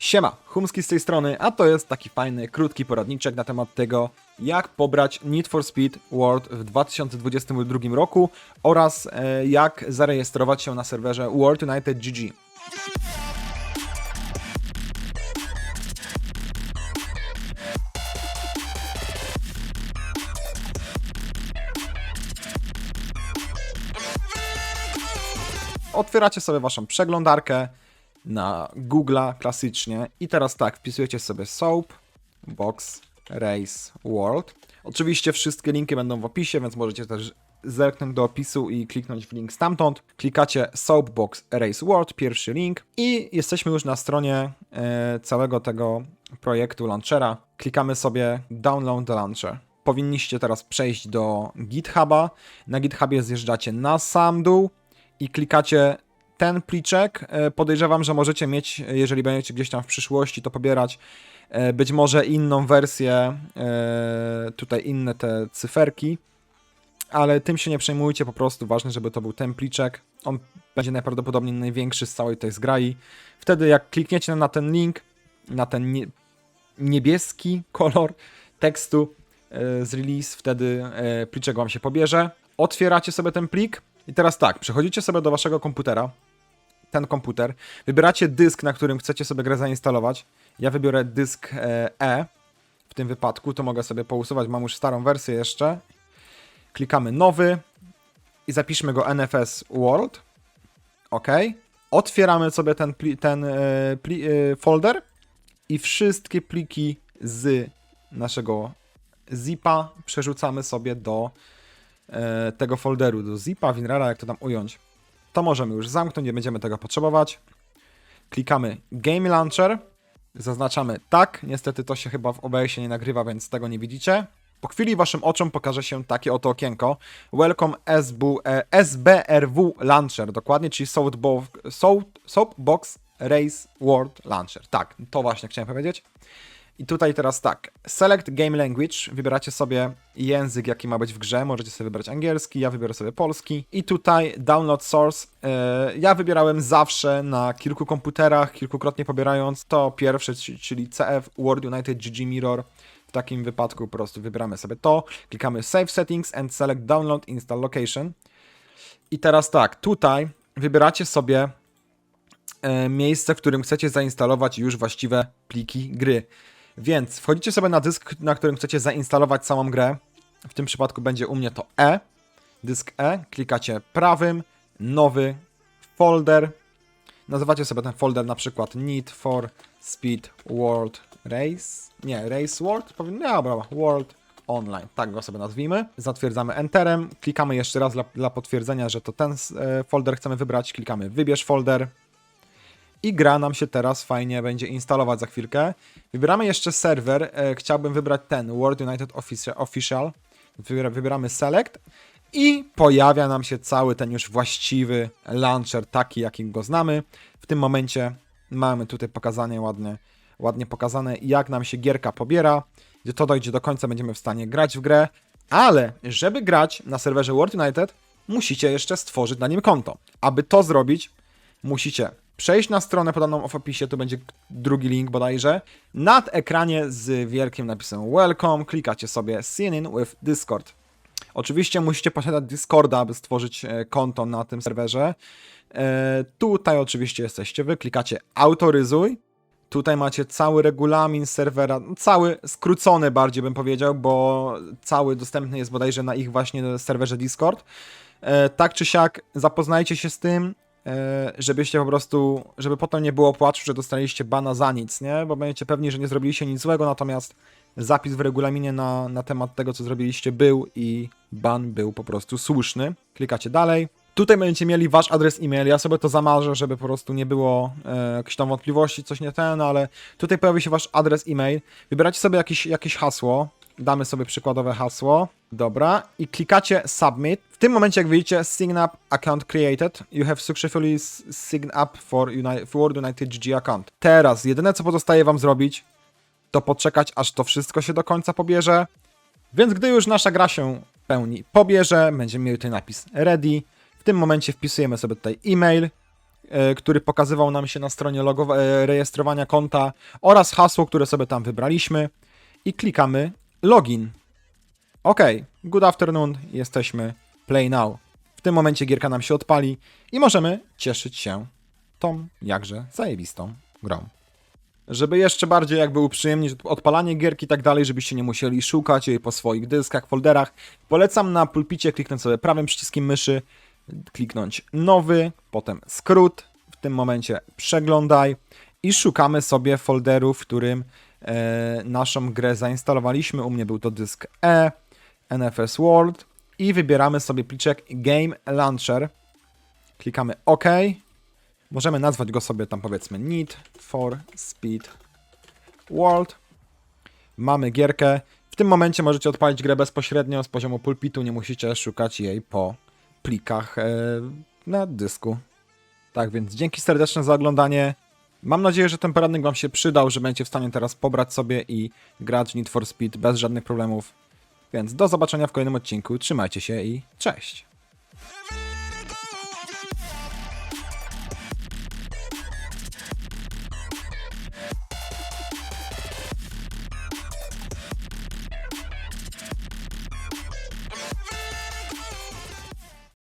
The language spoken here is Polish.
Siema, Humski z tej strony, a to jest taki fajny, krótki poradniczek na temat tego, jak pobrać Need for Speed World w 2022 roku oraz e, jak zarejestrować się na serwerze World United GG. Otwieracie sobie waszą przeglądarkę na Google'a klasycznie i teraz tak, wpisujecie sobie Soap, Box, Race, World. Oczywiście wszystkie linki będą w opisie, więc możecie też zerknąć do opisu i kliknąć w link stamtąd. Klikacie Soapbox Race World, pierwszy link i jesteśmy już na stronie e, całego tego projektu launchera. Klikamy sobie Download the Launcher. Powinniście teraz przejść do GitHuba. Na GitHubie zjeżdżacie na sam dół i klikacie ten pliczek. E, Podejrzewam, że możecie mieć, jeżeli będziecie gdzieś tam w przyszłości to pobierać, e, być może inną wersję, e, tutaj inne te cyferki, ale tym się nie przejmujcie, po prostu ważne, żeby to był ten pliczek. On będzie najprawdopodobniej największy z całej tej zgrai. Wtedy jak klikniecie na ten link, na ten nie, niebieski kolor tekstu e, z release, wtedy e, pliczek wam się pobierze. Otwieracie sobie ten plik i teraz tak, przechodzicie sobie do waszego komputera, ten komputer, wybieracie dysk, na którym chcecie sobie grę zainstalować. Ja wybiorę dysk e, E w tym wypadku, to mogę sobie pousuwać, mam już starą wersję jeszcze. Klikamy nowy i zapiszmy go NFS World. OK. Otwieramy sobie ten, pli, ten e, pli, e, folder i wszystkie pliki z naszego zipa przerzucamy sobie do tego folderu, do zipa, WinRara, jak to tam ująć. To możemy już zamknąć, nie będziemy tego potrzebować. Klikamy Game Launcher, zaznaczamy tak, niestety to się chyba w OBS-ie nie nagrywa, więc tego nie widzicie. Po chwili waszym oczom pokaże się takie oto okienko. Welcome SB, e, SBRW Launcher, dokładnie, czyli Soapbox, Soap, Race World Launcher. Tak, to właśnie chciałem powiedzieć. I tutaj teraz tak, select game language, wybieracie sobie język, jaki ma być w grze, możecie sobie wybrać angielski, ja wybiorę sobie polski. I tutaj download source, e, ja wybierałem zawsze na kilku komputerach, kilkukrotnie pobierając to pierwsze, czyli CF World United GG Mirror. W takim wypadku po prostu wybieramy sobie to, klikamy Save Settings and Select Download Install Location. I teraz tak, tutaj wybieracie sobie e, miejsce, w którym chcecie zainstalować już właściwe pliki gry. Więc wchodzicie sobie na dysk, na którym chcecie zainstalować całą grę. W tym przypadku będzie u mnie to E. Dysk E. Klikacie prawym, nowy folder. Nazywacie sobie ten folder na przykład Need for Speed World Race. Nie, Race World? Powinno, dobra, World Online. Tak go sobie nazwijmy. Zatwierdzamy Enterem. Klikamy jeszcze raz dla, dla potwierdzenia, że to ten e, folder chcemy wybrać. Klikamy Wybierz folder i gra nam się teraz fajnie będzie instalować za chwilkę. Wybieramy jeszcze serwer, e, chciałbym wybrać ten, World United Offici- Official. Wybiera- Wybieramy Select i pojawia nam się cały ten już właściwy launcher, taki jakim go znamy. W tym momencie mamy tutaj pokazanie ładnie, ładnie pokazane, jak nam się gierka pobiera. Gdy to dojdzie do końca, będziemy w stanie grać w grę, ale żeby grać na serwerze World United, musicie jeszcze stworzyć na nim konto. Aby to zrobić, musicie przejść na stronę podaną w opisie, tu będzie drugi link bodajże. Nad ekranie z wielkim napisem Welcome klikacie sobie Sign in with Discord. Oczywiście musicie posiadać Discorda, aby stworzyć e, konto na tym serwerze. E, tutaj oczywiście jesteście wy, klikacie autoryzuj. Tutaj macie cały regulamin serwera, no, cały skrócony bardziej bym powiedział, bo cały dostępny jest bodajże na ich właśnie serwerze Discord. E, tak czy siak, zapoznajcie się z tym, żebyście po prostu, żeby potem nie było płaczu, że dostaliście bana za nic, nie? Bo będziecie pewni, że nie zrobiliście nic złego, natomiast zapis w regulaminie na, na temat tego, co zrobiliście był i ban był po prostu słuszny. Klikacie dalej. Tutaj będziecie mieli wasz adres e-mail, ja sobie to zamarzę, żeby po prostu nie było e, jakichś tam wątpliwości, coś nie ten, ale tutaj pojawi się wasz adres e-mail. Wybieracie sobie jakieś, jakieś hasło, damy sobie przykładowe hasło, dobra, i klikacie submit. W tym momencie, jak widzicie, sign up account created, you have successfully signed up for, Uni- for World United GG account. Teraz, jedyne co pozostaje wam zrobić, to poczekać, aż to wszystko się do końca pobierze. Więc gdy już nasza gra się pełni pobierze, będziemy mieli tutaj napis ready. W tym momencie wpisujemy sobie tutaj e-mail, e, który pokazywał nam się na stronie e, rejestrowania konta oraz hasło, które sobie tam wybraliśmy i klikamy login. Ok, good afternoon, jesteśmy play now. W tym momencie gierka nam się odpali i możemy cieszyć się tą jakże zajebistą grą. Żeby jeszcze bardziej jakby uprzyjemnić odpalanie gierki i tak dalej, żebyście nie musieli szukać jej po swoich dyskach, folderach, polecam na pulpicie kliknąć sobie prawym przyciskiem myszy, kliknąć nowy, potem skrót, w tym momencie przeglądaj i szukamy sobie folderu, w którym naszą grę zainstalowaliśmy. U mnie był to dysk E, NFS World i wybieramy sobie pliczek Game Launcher. Klikamy OK. Możemy nazwać go sobie tam powiedzmy Need for Speed World. Mamy gierkę. W tym momencie możecie odpalić grę bezpośrednio z poziomu pulpitu, nie musicie szukać jej po plikach e, na dysku. Tak więc dzięki serdeczne za oglądanie. Mam nadzieję, że ten poradnik Wam się przydał, że będziecie w stanie teraz pobrać sobie i grać Need for Speed bez żadnych problemów. Więc do zobaczenia w kolejnym odcinku. Trzymajcie się i cześć!